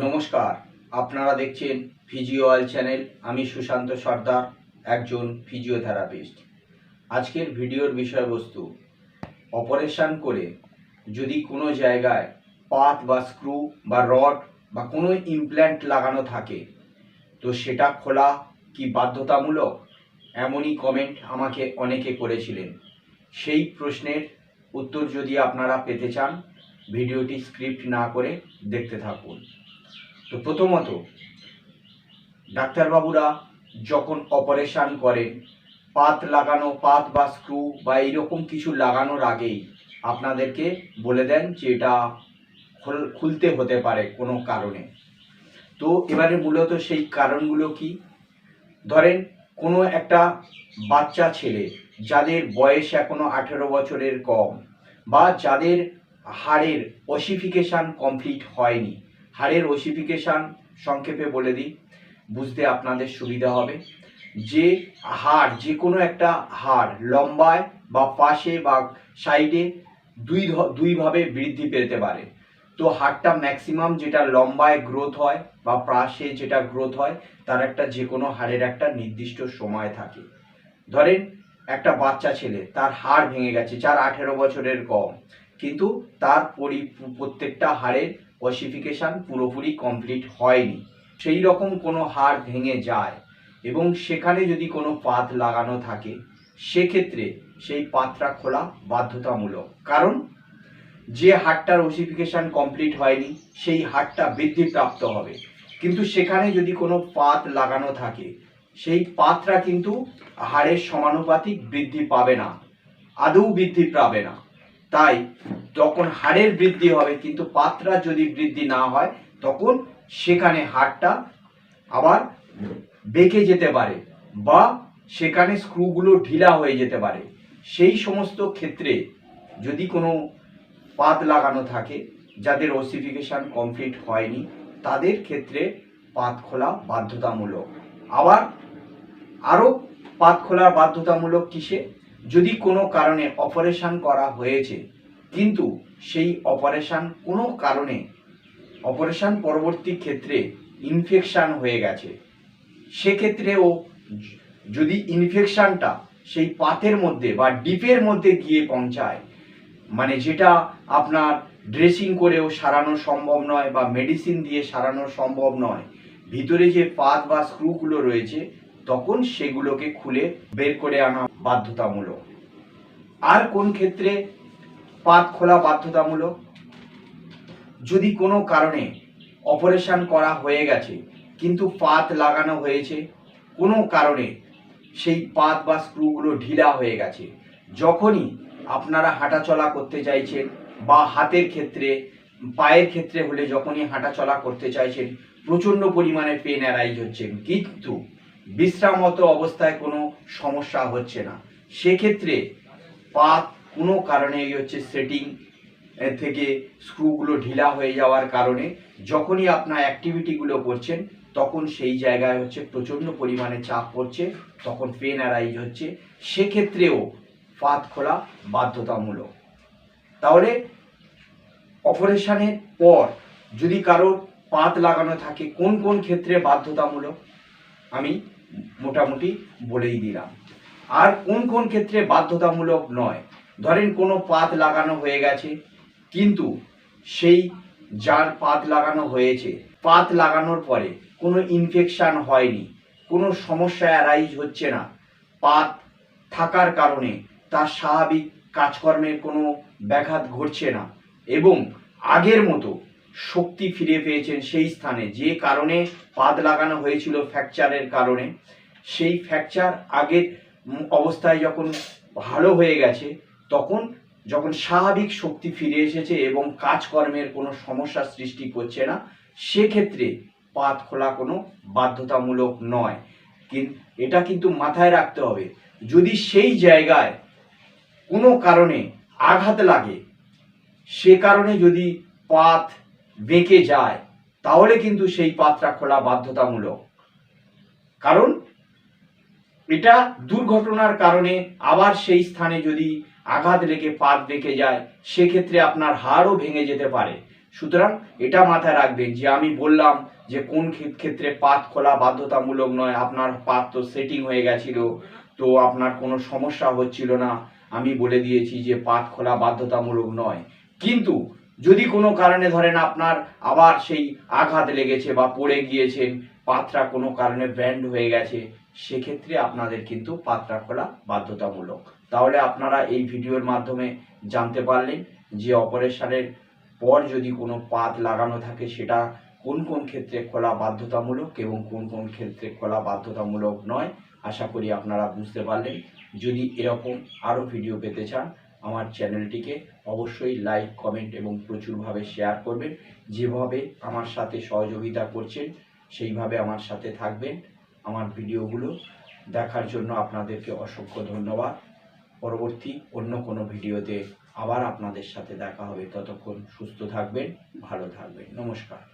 নমস্কার, আপনারা দেখছেন ফিজিওয়াল চ্যানেল। আমি সুশান্ত সর্দার, একজন ফিজিওথেরাপিস্ট। আজকের ভিডিওর বিষয়বস্তু, অপারেশন করে যদি কোনো জায়গায় পাত বা স্ক্রু বা রড বা কোনো ইমপ্ল্যান্ট লাগানো থাকে, তো সেটা খোলা কি বাধ্যতামূলক? এমনই কমেন্ট আমাকে অনেকে করেছিলেন। সেই প্রশ্নের উত্তর যদি আপনারা পেতে চান, ভিডিওটি স্ক্রিপ্ট না করে দেখতে থাকুন। তো প্রথমত, ডাক্তারবাবুরা যখন অপারেশান করেন, পাত লাগানো, পাত বা স্ক্রু বা এইরকম কিছু লাগানোর আগেই আপনাদেরকে বলে দেন যে এটা খুলতে হতে পারে কোনো কারণে। তো এবারে মূলত সেই কারণগুলো কি? ধরেন, কোনো একটা বাচ্চা ছেলে যাদের বয়স এখনও আঠেরো বছরের কম বা যাদের হাড়ের ওসিফিকেশান কমপ্লিট হয়নি হাড়ের ওসিফিকেশান সংক্ষেপে বলে দিই, বুঝতে আপনাদের সুবিধা হবে। যে হাড় যে কোনো একটা হাড় লম্বায় বা পাশে বা সাইডে দুই দুইভাবে বৃদ্ধি পেতে পারে। তো হাড়টা ম্যাক্সিমাম যেটা লম্বায় গ্রোথ হয় বা পাশে যেটা গ্রোথ হয়, তার একটা যে কোনো হাড়ের একটা নির্দিষ্ট সময় থাকে। ধরেন একটা বাচ্চা ছেলে, তার হাড় ভেঙে গেছে, যার আঠেরো বছরের কম কিন্তু তার পরি, প্রত্যেকটা হাড়ের ওসিফিকেশান পুরোপুরি কমপ্লিট হয়নি। সেই রকম কোনো হাড় ভেঙে যায় এবং সেখানে যদি কোনো পাত লাগানো থাকে, সেক্ষেত্রে সেই পাতটা খোলা বাধ্যতামূলক। কারণ যে হাড়টার ওসিফিকেশান কমপ্লিট হয়নি, সেই হাড়টা বৃদ্ধিপ্রাপ্ত হবে। কিন্তু সেখানে যদি কোনো পাত লাগানো থাকে, সেই পাতটা কিন্তু হাড়ের সমানুপাতিক বৃদ্ধি পাবে না, আদৌ বৃদ্ধি পাবে না। তাই তখন হাড়ের বৃদ্ধি হবে, কিন্তু পাতরা যদি বৃদ্ধি না হয়, তখন সেখানে হাড়টা আবার বেঁকে যেতে পারে বা সেখানে স্ক্রুগুলো ঢিলা হয়ে যেতে পারে। সেই সমস্ত ক্ষেত্রে যদি কোনো পাত লাগানো থাকে, যাদের ওসিফিকেশান কমপ্লিট হয়নি, তাদের ক্ষেত্রে পাত খোলা বাধ্যতামূলক। আবার আরও পাত খোলা বাধ্যতামূলক কিসে? যদি কোনো কারণে অপারেশান করা হয়েছে, কিন্তু সেই অপারেশান কোনো কারণে, অপারেশান পরবর্তী ক্ষেত্রে ইনফেকশান হয়ে গেছে, সেক্ষেত্রেও যদি ইনফেকশানটা সেই পাতের মধ্যে বা ডিপের মধ্যে গিয়ে পৌঁছায় মানে যেটা আপনার ড্রেসিং করেও সারানো সম্ভব নয় বা মেডিসিন দিয়ে সারানো সম্ভব নয়, ভিতরে যে পাত বা স্ক্রুগুলো রয়েছে তখন সেগুলোকে খুলে বের করে আনা বাধ্যতামূলক। আর কোন ক্ষেত্রে পাত খোলা বাধ্যতামূলক? যদি কোনো কারণে অপারেশন করা হয়ে গেছে, কিন্তু পাত লাগানো হয়েছে, কোনো কারণে সেই পাত বা স্ক্রুগুলো ঢিলা হয়ে গেছে, যখনই আপনারা হাঁটাচলা করতে চাইছেন বা হাতের ক্ষেত্রে, পায়ের ক্ষেত্রে হলে যখনই হাঁটাচলা করতে চাইছেন, প্রচণ্ড পরিমাণে পেন অ্যারাইজ হচ্ছেন। কিন্তু বিশ্রামত অবস্থায় কোনো সমস্যা হচ্ছে না। সেক্ষেত্রে পাত কোনো কারণে হচ্ছে সেটিং থেকে স্ক্রুগুলো ঢিলা হয়ে যাওয়ার কারণে যখনই আপনার অ্যাক্টিভিটিগুলো করছেন, তখন সেই জায়গায় হচ্ছে প্রচণ্ড পরিমাণে চাপ পড়ছে, তখন পেন অ্যারাইজ হচ্ছে। সেক্ষেত্রেও পাত খোলা বাধ্যতামূলক। তাহলে অপারেশনের পর যদি কারোর পাত লাগানো থাকে, কোন কোন ক্ষেত্রে বাধ্যতামূলক? আমি মোটামুটি বলেই দিলাম। আর কোন কোন ক্ষেত্রে বাধ্যতামূলক নয়? ধরেন কোনো পাত লাগানো হয়ে গেছে, কিন্তু সেই যার পাত লাগানো হয়েছে, পাত লাগানোর পরে কোনো ইনফেকশান হয়নি, কোনো সমস্যা অ্যারাইজ হচ্ছে না, পাত থাকার কারণে তার স্বাভাবিক কাজকর্মের কোনো ব্যাঘাত ঘটছে না, এবং আগের মতো শক্তি ফিরে পেয়েছেন সেই স্থানে। যে কারণে পাত লাগানো হয়েছিল ফ্র্যাকচারের কারণে। সেই ফ্র্যাকচার আগের অবস্থায় যখন ভালো হয়ে গেছে, তখন যখন স্বাভাবিক শক্তি ফিরে এসেছে এবং কাজকর্মের কোনো সমস্যা সৃষ্টি করছে না, সেক্ষেত্রে পাত খোলা কোনো বাধ্যতামূলক নয়। কিন্তু এটা কিন্তু মাথায় রাখতে হবে। যদি সেই জায়গায় কোনো কারণে আঘাত লাগে, সে কারণে যদি পাত বেঁকে যায়, তাহলে কিন্তু সেই পাতটা খোলা বাধ্যতামূলক। কারণ এটা দুর্ঘটনার কারণে আবার সেই স্থানে যদি আঘাত লেগে পাত বেঁকে যায়, সেক্ষেত্রে আপনার হাড়ও ভেঙে যেতে পারে। সুতরাং এটা মাথায় রাখবেন যে আমি বললাম যে কোন ক্ষেত্রে পাত খোলা বাধ্যতামূলক নয়, আপনার পাত তো সেটিং হয়ে গেছিল, তো আপনার কোনো সমস্যা হচ্ছিল না। আমি বলে দিয়েছি যে পাত খোলা বাধ্যতামূলক নয়। কিন্তু যদি কোনো কারণে ধরেন আপনার আবার সেই আঘাত লেগেছে বা পড়ে গিয়েছেন, পাত্রা কোনো কারণে ব্যান্ড হয়ে গেছে, সেক্ষেত্রে আপনাদের কিন্তু পাত্রা খোলা বাধ্যতামূলক। তাহলে আপনারা এই ভিডিওর মাধ্যমে জানতে পারলেন যে অপারেশনের পর যদি কোনো পাত লাগানো থাকে, সেটা কোন কোন ক্ষেত্রে খোলা বাধ্যতামূলক এবং কোন কোন ক্ষেত্রে খোলা বাধ্যতামূলক নয়, আশা করি আপনারা বুঝতে পারলেন। যদি এরকম আরও ভিডিও পেতে চান আমার চ্যানেলটিকে অবশ্যই লাইক কমেন্ট এবং প্রচুরভাবে শেয়ার করবেন। যেভাবে আমার সাথে সহযোগিতা করছেন, সেইভাবে আমার সাথে থাকবেন। আমার ভিডিওগুলো দেখার জন্য আপনাদেরকে অসংখ্য ধন্যবাদ। পরবর্তী অন্য কোনো ভিডিওতে আবার আপনাদের সাথে দেখা হবে। ততক্ষণ সুস্থ থাকবেন, ভালো থাকবেন। নমস্কার।